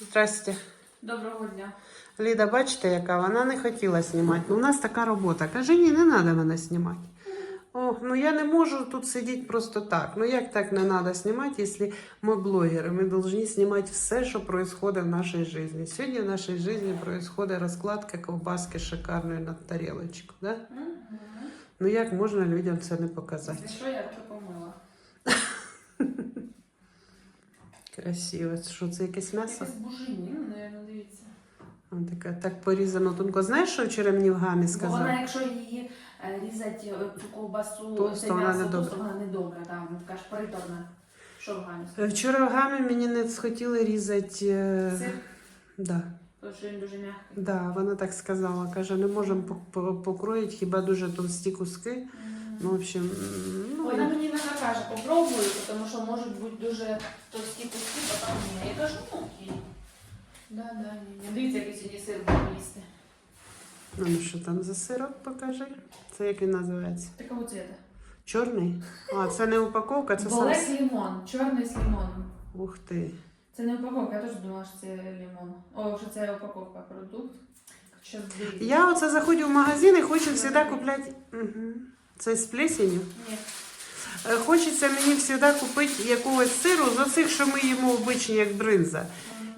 Здрасте. Доброго дня. Ліда, бачите, яка вона не хотіла знімати. Ну, у нас така робота. Каже, ні, не треба мене знімати. О, ну я не можу тут сидіти просто так. Ну як так не треба знімати, якщо ми блогери? Ми повинні знімати все, що відбувається в нашій житті. Сьогодні в нашій житті відбувається розкладка ковбаски шикарної на тарілочку. Да? Ну як можна людям це не показати? Що я вже помила? Красиво. Що це якесь м'ясо? Якесь бужині, ну, дивіться. Така, так порізано тонко. Знаєш, що вчора мені в гамі Бо сказав? вона, якщо її е, різати е, цю ковбасу, Товсто, це вона м'ясо не товсто, вона не добра, там, така ж приторна. Що в гамі? Е, Вчора в гамі мені не схотіли різати. е, Сир, Да, тому що він дуже м'який. да, вона так сказала. Каже, не можемо по- по- покроїти хіба дуже товсті куски. Ну, в общем, ну, Вона мені не каже, попробую, тому що можуть бути дуже товсті куски, потім ні. Я кажу, ну окей. Да, да, ні, ні. Дивіться, який сьогодні сир будемо їсти. ну, ну, що там за сирок, покажи. Це як він називається? Такого цвета. Чорний? А, це не упаковка, це сам. Болек лимон, чорний з лимоном. Ух ти. Це не упаковка, я теж думала, що це лимон. О, що це упаковка продукт. Що. Я оце заходжу в магазин і хочу завжди купляти. Угу. Це з плесенью. Ні. Е, Хочеться мені завжди купити якогось сиру з оцих, що ми їмо обичні, як бринза.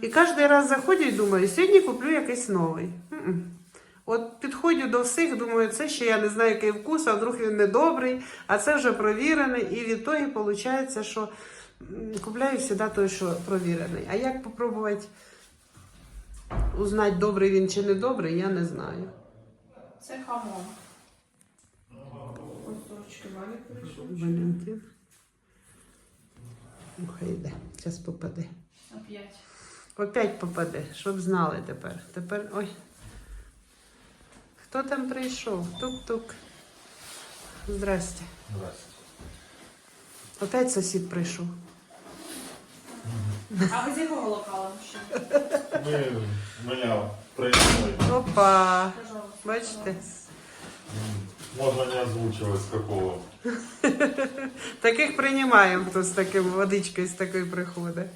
І кожен раз заходжу і думаю, сьогодні куплю якийсь новий. От підходжу до всіх, думаю, це ще я не знаю, який вкус, а вдруг він недобрий, а це вже провірений. І від того виходить, що купляю завжди той, що провірений. А як попробувати узнати, добрий він чи не добрий, я не знаю. Це хамон. Трошки валік прийшов. Валентин. Ну, йде, зараз попаде. Опять. Опять попаде, щоб знали тепер. Тепер. Ой. Хто там прийшов? Тук-тук. Здрасте. Здрасте. Опять сусід прийшов. А ви з якого локала ще? Ми мене прийшли. Опа! Бачите? Можна не озвучувати з какого. Таких приймаємо, хто з таким водичкою з такою приходить. Валік,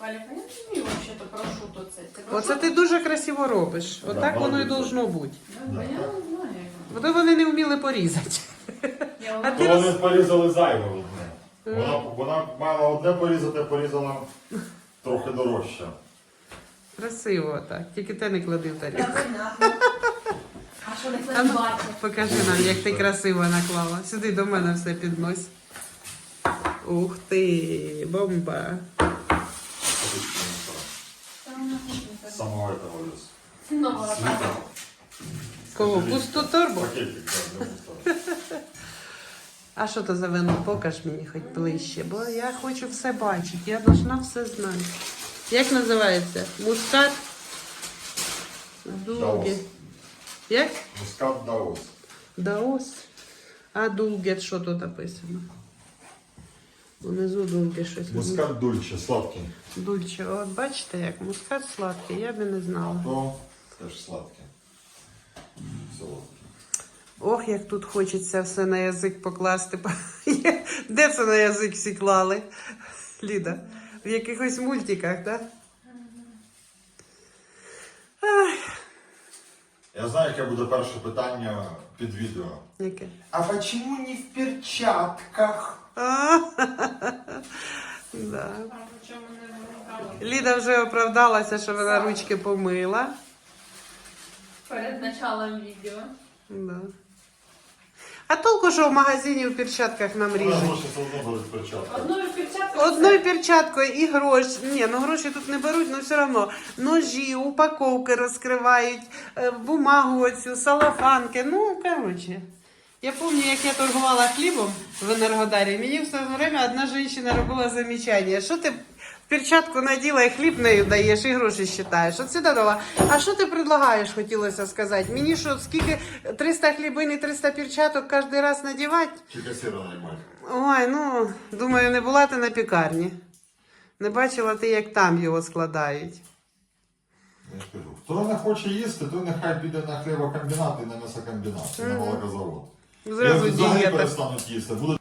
а я не вмію взагалі прошуто це. Це Оце ти дуже красиво робиш. Да, Отак воно і молодець. должно бути. Да, я не знаю. Бо то вони не вміли порізати. Я А То ти вони порізали зайве одне. Вона, вона мала одне порізати, порізала трохи дорожче. Красиво так. Тільки те не клади в тарілку. Та понятно. А що не ну. Покажи нам, як ти красиво наклала. Сюди до мене все піднось. Ух ти, бомба. Самого этого Світа. Кого? Пусту торбу? Пакетик. А що то за вино? Покаж мені хоч ближче, бо я хочу все бачити. Я должна все знати. Як називається? Мускат? Дулги. Як? Мускат Даос. Даос. А дулгет, що тут написано? Унизу дулги щось. Мускат дульче, сладкий. Дульче. От бачите, як мускат сладкий, я би не знала. То теж сладкий. Солодкий. Ох, як тут хочеться все на язик покласти. Де це на язик всі клали? Ліда? В якихось мультиках, так? Я знаю, яке буде перше питання під відео. Яке? А почему не в перчатках? Да. Ліда вже оправдалася, що вона ручки помила. Перед началом відео. Да. А толку, що в магазині в перчатках нам ріжуть? одно в перчатках. Одною перчаткою. Одною перчаткою і гроші. Ні, ну гроші тут не беруть, але все одно. Ножі, упаковки розкривають, е, бумагу оцю, салафанки. Ну, коротше. Я пам'ятаю, як я торгувала хлібом в Енергодарі, мені все время одна жінка робила замічання. Що ти перчатку наділа і хліб нею даєш, і гроші вважаєш. Оце додала. А що ти предлагаєш, хотілося сказати? Мені що, скільки 300 хлібин і 300 перчаток кожен раз надівати? Тільки сира наймати. Ой, ну, думаю, не була ти на пікарні. Не бачила ти, як там його складають. Я ж кажу, хто не хоче їсти, то нехай піде на хлібокомбінат і на м'ясокомбінат, і на молокозавод. Зразу Я взагалі дієта. перестануть їсти. Буде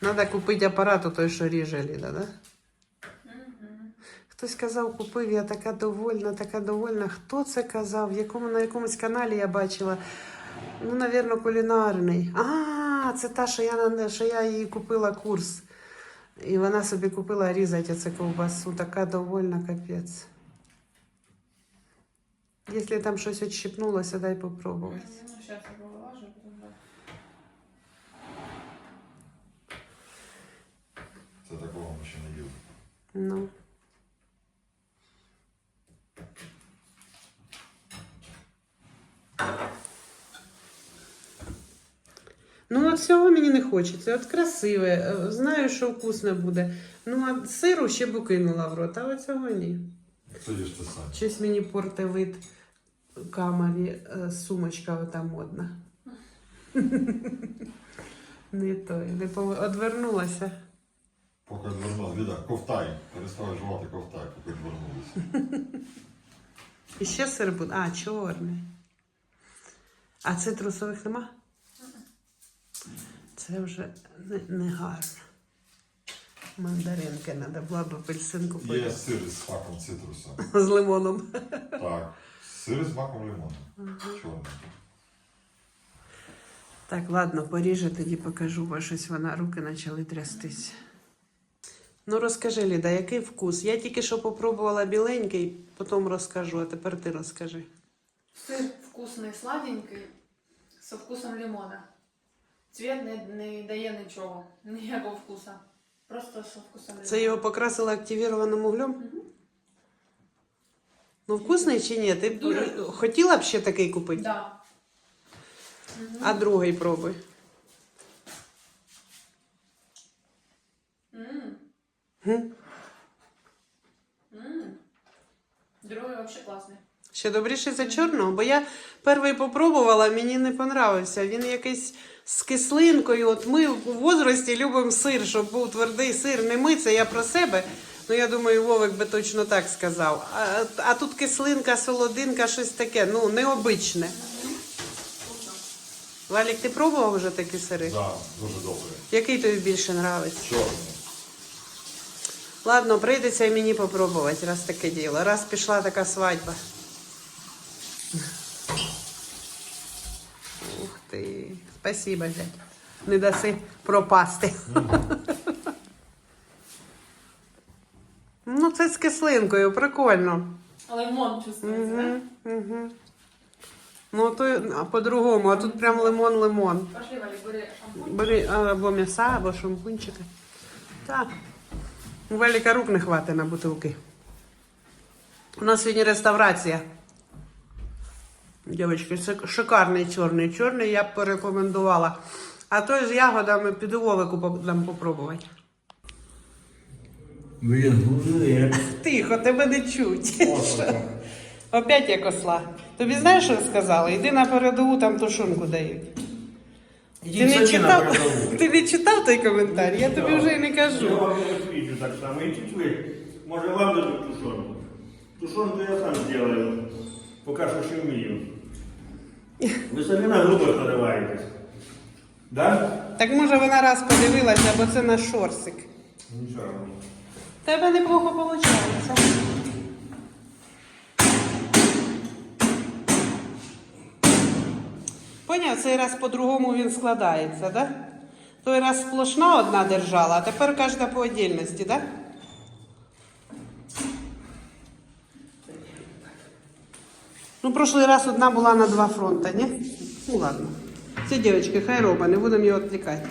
Треба купити апарат, той, що ріже Ліда, да? Хтось казав, купив, я така довольна, така довольна. Хто це казав? В якому, на якомусь каналі я бачила. Ну, навірно, кулінарний. А, це та, що я, що я їй купила курс. І вона собі купила різати оце ковбасу. Така довольна, капець. Якщо там щось відщипнулося, дай попробувати. Ну, я. Це такого ми ще не їли. Ну. Ну, от цього мені не хочеться. От красиве, е, знаю, що вкусне буде. Ну, а сиру ще б кинула в рот, а оцього ні. Щось мені порте вид камері, е, сумочка ота модна. Не той, не пов... одвернулася. Поки відвернулася, Ліда, ковтай. Переставай жувати ковтай, поки відвернулися. І ще сир буде. А, чорний. А цитрусових нема? Це вже не, не гарно. Мандаринки треба була б апельсинку Є поїсти. сир із смаком цитруса. з лимоном. Так. Сир із смаком лимону. Чорний. Так, ладно, поріжу, тоді покажу, бо щось вона руки почали трястись. Ну розкажи, Ліда, який вкус? Я тільки що попробувала біленький, потім розкажу, а тепер ти розкажи. Сыр вкусний, сладенький, со вкусом лимона. Цвет не, не дає нічого, ніякого вкуса. Просто со вкусом лимона. Це його покрасили активірованим углем? Ну, вкусний чи ні? Ти б Дуже. хотіла б ще такий купити? Да. Мгм. А другий пробуй. М. Гм. М. Другий вообще класний. Ще добріше за чорного, бо я перший попробувала, мені не понравився. Він якийсь з кислинкою. От ми у возрасті любимо сир, щоб був твердий сир. Не ми, це я про себе. Ну я думаю, Вовик би точно так сказав. А, а тут кислинка, солодинка, щось таке, ну, необичне. Валік, ти пробував вже такі сири? Да, дуже добре. Який тобі більше нравиться? Чорний. Ладно, прийдеться і мені попробувати, раз таке діло. Раз пішла така свадьба. Ух ти. Спасибо, зять. Не даси пропасти. ну, це з кислинкою, прикольно. Лимон чувствується, угу. Ну, то по-другому, а тут прям лимон-лимон. Пошли, Валік, бери шампунь. Бери або м'яса, або шампунчики. Так. У Велика рук не хватить на бутилки. У нас сьогодні реставрація. Дівчатки, це шикарний чорний. Чорний я б порекомендувала. А той з ягодами піду Вовику дам попробувати. Тихо, тебе не чуть. Опять як осла. Тобі знаєш, що сказали? Йди на передову, там тушунку дають. Ти не, читав, ти не читав той коментар? Я тобі вже і не Я кажу. вам не так само. Идите вы. Может вам дадут тушенку? Тушенку я сам сделаю. Пока что еще умею. Вы сами на группах нарываетесь. Да? Так може вона раз подивилася, бо це наш шорсик. Ничего. Тебе неплохо виходить. Поняв, цей раз по-другому він складається, да? Той раз сплошна одна держала, а тепер кожна по отдельності, да? Ну, прошлий раз одна була на два фронта, ні? Ну ладно. Ці дівчатки, хай роба, не будемо його відвлікати.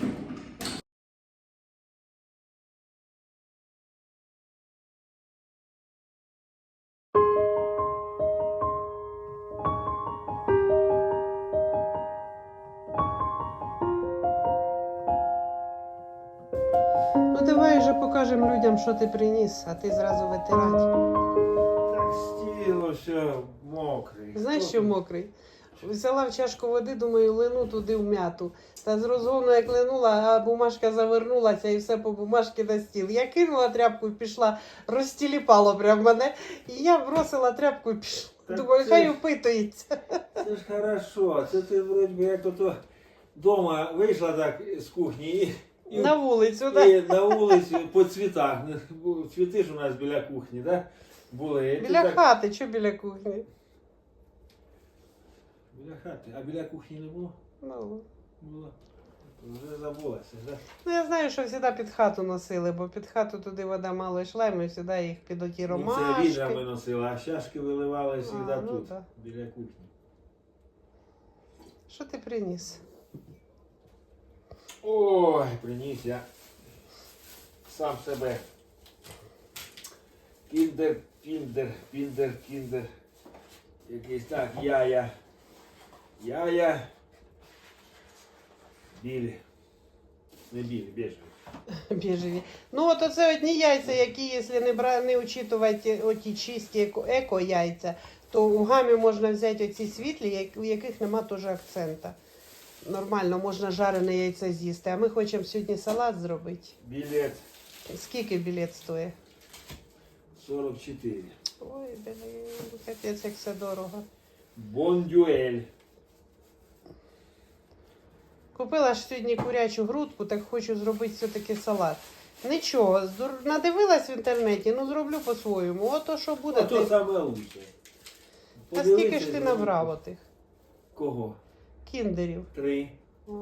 Ну давай вже покажемо людям, що ти приніс, а ти зразу витирати. Так стіло, все мокрий. Знаєш, що мокрий? Взяла в чашку води, думаю, лину туди в м'яту. Та з розгону як линула, а бумажка завернулася і все по бумажці на стіл. Я кинула тряпку і пішла, розтіліпало прям мене. І я бросила тряпку і пішла. Так Думаю, це- хай опитується. Це ж хорошо. Це ти вроді би як ото дома вийшла так з кухні і І, На вулицю, так? і на вулиці по цвітах. Цвіти ж у нас біля кухні, да? Були. Біля так- хати, що біля кухні? Біля хати. А біля кухні не було? Ну. Було. Вже забулася, да? Ну, я знаю, що завжди під хату носили, бо під хату туди вода мало йшла, і ми завжди їх під оті Ну, це ромашки. відрами носила, а чашки виливали завжди А, ну тут, да. біля кухні. Що ти приніс? Ой, приніс я сам себе. Кіндер, піндер, піндер, кіндер. Якийсь так, яя. Яя. Білі. Не білі, біжеві. Біжеві. Ну, от оце одні яйця, які, якщо не, бра... не учитувати оті чисті еко... еко-яйця, то у гамі можна взяти оці світлі, у яких нема теж акцента. Нормально, можна жарене яйце з'їсти. А ми хочемо сьогодні салат зробити. Білет Скільки білет стоїть? 44. Ой, блін, капець, як все дорого. Бондюель. Купила ж сьогодні курячу грудку, так хочу зробити все-таки салат. Нічого, здур- надивилась в інтернеті, ну зроблю по-своєму. Ото що буде. А то ти... саме лучше. А скільки ж ти набрав отих Кого? кіндерів? Три. О,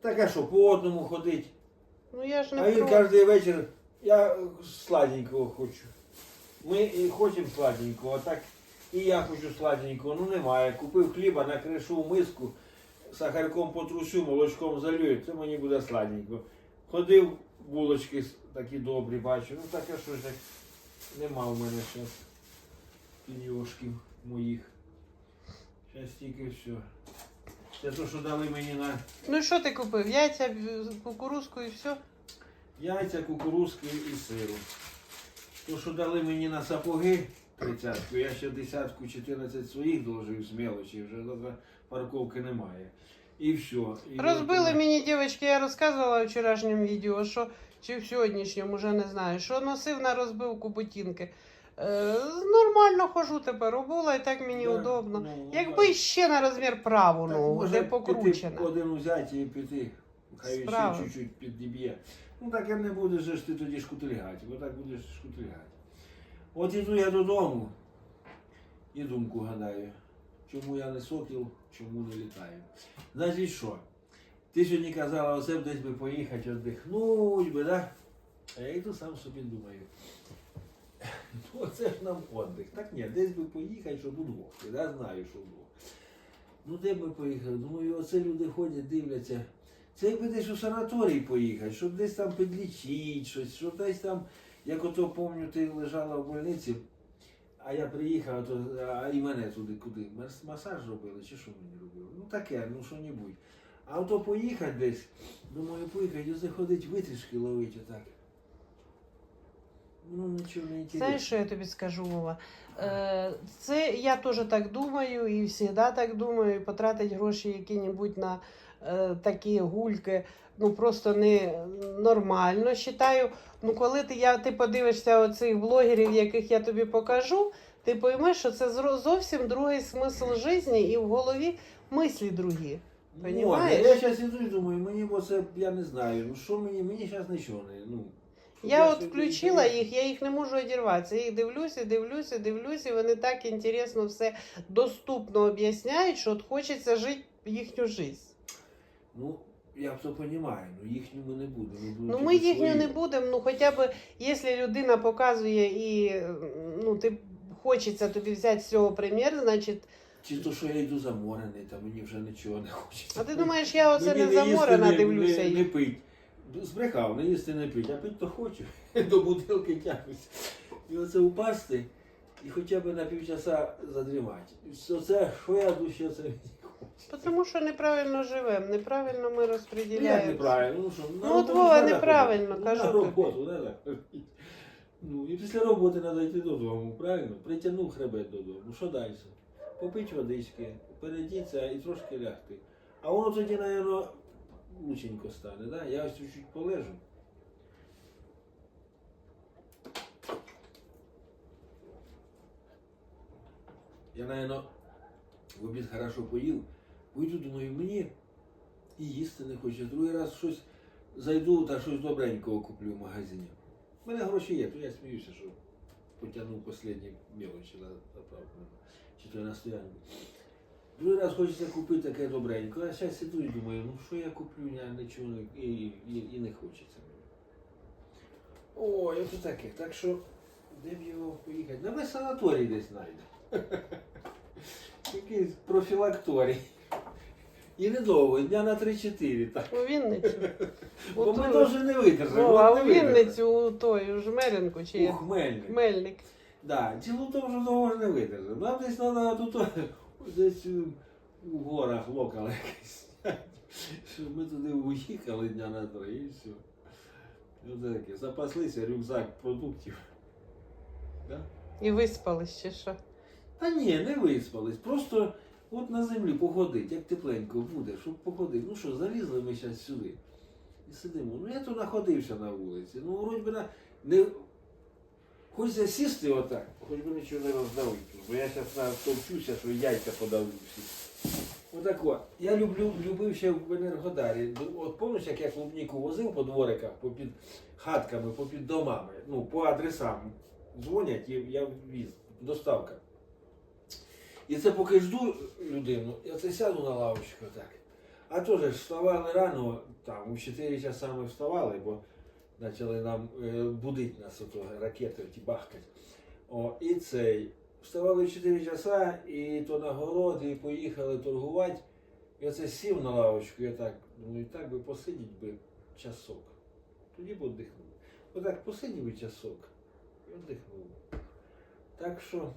Так а що, по одному ходить? ну я ж не А він проти. кожен вечір, я сладенького хочу. Ми і хочемо сладенького, так і я хочу сладенького. Ну немає. Купив хліба, накришу в миску, сахарком потрусю, молочком залью, це мені буде сладенько. Ходив, булочки такі добрі, бачу. Ну так а що ж так нема в мене зараз піньошків моїх. Зараз тільки все. Це то, що дали мені на Ну що ти купив? Яйця, кукурузку і все? Яйця, кукурузки і сиру. То, що дали мені на сапоги тридцятку, я ще десятку 14 своїх доложив з мелочі, вже завтра парковки немає. І все. І Розбили от- мені, дівчатки, я розказувала в вчорашньому відео, що чи в сьогоднішньому, вже не знаю, що носив на розбивку ботинки. Е, нормально хожу тепер, обула і так мені Да, удобно. ну, Якби так. ще на розмір праву ногу, де покручена. Один взяти і піти. Хай він ще Справа. чуть-чуть підіб'є. Ну так і не будеш ж ти тоді шкутильгати, бо так будеш шкутильгати. От іду я додому і думку гадаю, чому я не сокіл, чому не літаю. Значить що? Ти сьогодні казала, оце б десь би поїхати, віддихнуть би, да? А я йду сам собі думаю. Ну, це ж нам віддих. Так ні, десь би поїхати, щоб удвох. Я знаю, що вдвох. Ну де б ми поїхали? Думаю, оце люди ходять, дивляться. Це якби десь у санаторій поїхати, щоб десь там підлічити щось, щоб десь там, як ото пам'ятаю, ти лежала в больниці, а я приїхав, то, а і мене туди куди? Мас- Масаж робили, чи що мені робили? Ну таке, ну що-небудь. А ото поїхати десь, думаю, поїхати, заходить ходить витрішки ловити отак. Ну нічого не інтересно. Знаєш, що я тобі скажу, Вова? Е, Це я теж так думаю і завжди так думаю, і потратити гроші які-небудь на е, такі гульки. Ну просто не нормально. Считаю, ну коли ти, я, ти подивишся оцих блогерів, яких я тобі покажу, ти поймеш, що це зовсім другий смисл життя і в голові мислі другі. Може, Понімаєш? я зараз іду і думаю, мені бо це, я не знаю, ну що мені, мені зараз нічого не, ну. Я от включила їх, я їх не можу одірватися. Я їх дивлюся, дивлюся, дивлюся, і вони так інтересно все доступно об'ясняють, що от хочеться жити їхню життя. Ну, я то розумію, ну їхню ми не будемо. ми будемо Ну ми їхню свої. не будемо, ну хоча б якщо людина показує і ну ти хочеться тобі взяти з цього примір, значить. Чи то, що я йду заморений, та мені вже нічого не хочеться. А ти думаєш, я оце Мені не їсти, заморена не- дивлюся Не, не пить. Збрехав, не їсти не пить, а пить то хочу. До бутилки тягнусь. І оце упасти і хоча б на півчаса задрімати. Оце, що я душі, це. Тому що неправильно живемо, неправильно ми Ну, як неправильно? Ну, що, Ну, от Вова, неправильно, кажу На роботу не треба. Ну, і після роботи треба йти додому, правильно? Притягнув хребет додому. Що далі? Попити водички, передіться і трошки лягти. А воно тоді, мабуть, лученько стане, да? Я ось чуть-чуть полежу. Я, мабуть, в обід хорошо поїв. Пойду, думаю, мені і їсти не хочеться. Другий раз щось зайду та щось добренького куплю в магазині. У мене гроші є, то я сміюся, що потягнув останні мелочі на заправку. Чи то на стоянку. Другий раз хочеться купити таке добреньке, а зараз сиду і думаю, ну що я куплю, я нічого і, і, і не хочеться. Ой, ото таке. Так що, де б його поїхати? На весь санаторій десь знайде. Якийсь профілакторій. І недовго, дня на 3-4. Так. У Вінницю. У Бо ми ту- теж не. Вова, от а у. Вінницю у той, у Жмеринку чи У? Хмельник. Хмельник. Да, діло в тому, що довго ж не видержимо. Нам десь треба тут десь у горах локал якийсь. Щоб ми туди уїхали дня на три і все. Ось таке. Запаслися рюкзак продуктів. Да? І виспались чи що? Та ні, не виспались. Просто от на землі походить, як тепленько буде, щоб походити. Ну що, залізли ми зараз сюди. І сидимо. Ну я то находився на вулиці. Ну, вроді би на. Не... Хочеться сісти отак, хоч би нічого не роздавити. Бо я зараз товчуся, що яйця подавлю всі. Отак от. Я люблю, любив ще в Енергодарі. От пам'ятаєш, як я клубніку возив по двориках, попід хатками, попід домами, ну, по адресам. Дзвонять, і я віз, доставка. І це поки жду людину, я це сяду на лавочку так. А теж вставали рано, там у 4 часа ми вставали, бо почали нам е, будити нас ракети ті бахкать. О, і цей. Вставали в 4 часа, і то на город, і поїхали торгувати. І оце сів на лавочку, я так, думаю, так би посидіть би часок. Тоді б віддихнув. Отак посидів би часок і віддихнув. Так що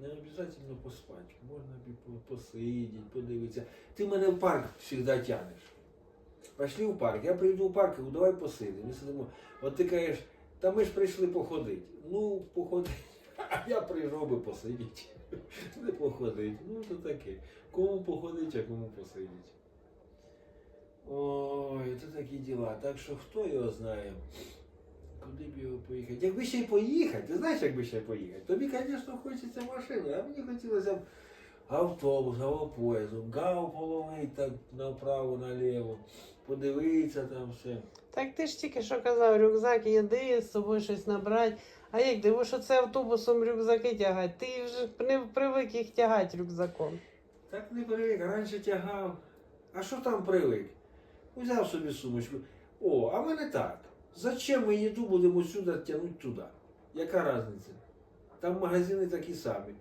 не обов'язково поспати. Можна б посидіти, подивитися. Ти мене в парк завжди тянеш. Пішли в парк, я прийду в парк, кажу, давай посидимо. Ми сидимо. От ти кажеш, та ми ж прийшли походити. Ну, походити. А я прийшов би посидіти. Не походити. Ну, то таке. Кому походити, а кому посидіти. Ой, це такі діла. Так що хто його знає? Куди б його поїхати? Якби ще й поїхати, ти знаєш, якби ще й поїхати? Тобі, звісно, хочеться машини, а мені хотілося б автобус, або поїздом, гав половить так направо, наліво, подивитися там все. Так ти ж тільки що казав, рюкзак їди, з собою щось набрати. А як диво, що це автобусом рюкзаки тягати? Ти вже не привик їх тягати рюкзаком. Так не привик, раніше тягав. А що там привик? Взяв собі сумочку. О, а в мене так. Зачем ми їду будемо сюди тягнути туди? Яка різниця? Там магазини такі самі.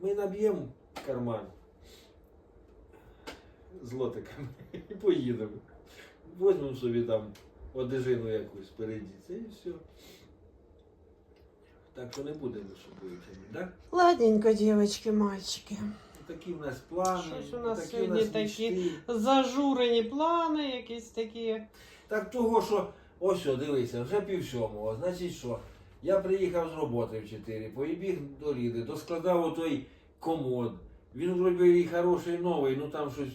Ми наб'ємо карман злотиками і поїдемо. Возьмемо собі там одежину якусь переді. Це і все. Так що не будемо собою так? Ладненько, дівчатки, мальчики. Такі в нас плани, Щось у нас такі сьогодні у нас такі. Зажурені плани якісь такі. Так того, що ось о, дивися, вже пів сьомого. Значить що? Я приїхав з роботи в 4, поїбіг до Ліди, доскладав отой комод. Він вроді і хороший новий, ну там щось.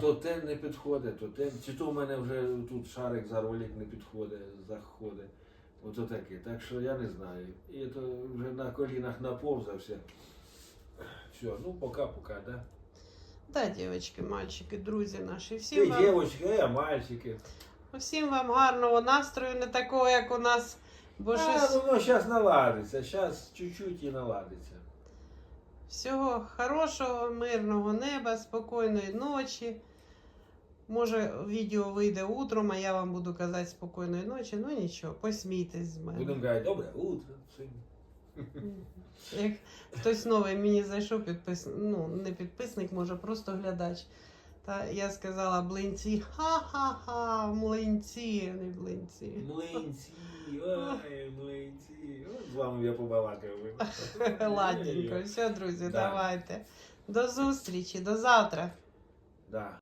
То те не підходить, то те. Чи то в мене вже тут шарик за ролик не підходить, заходить. Ото таке. Так що я не знаю. І то вже на колінах наповзався. Все, ну пока-пока, да? Да, дівчатки, мальчики, друзі наші. Ти вам, дівчатки, а я мальчики. всім вам гарного настрою, не такого, як у нас, бо А, щось ну, воно зараз наладиться, зараз чуть-чуть і наладиться. Всього хорошого, мирного неба, спокійної ночі. Може, відео вийде утром, а я вам буду казати спокійної ночі. Ну нічого, посмійтесь з мене. Будемо казати, добре, утро. Як хтось новий мені зайшов, підпис... ну, не підписник, може, просто глядач. Та я сказала блинці, ха-ха-ха, млинці, а не блинці. Млинці, ой, млинці. От з вами я побалакаю. Ладненько, все, друзі, Да. давайте. До зустрічі, до завтра. Да.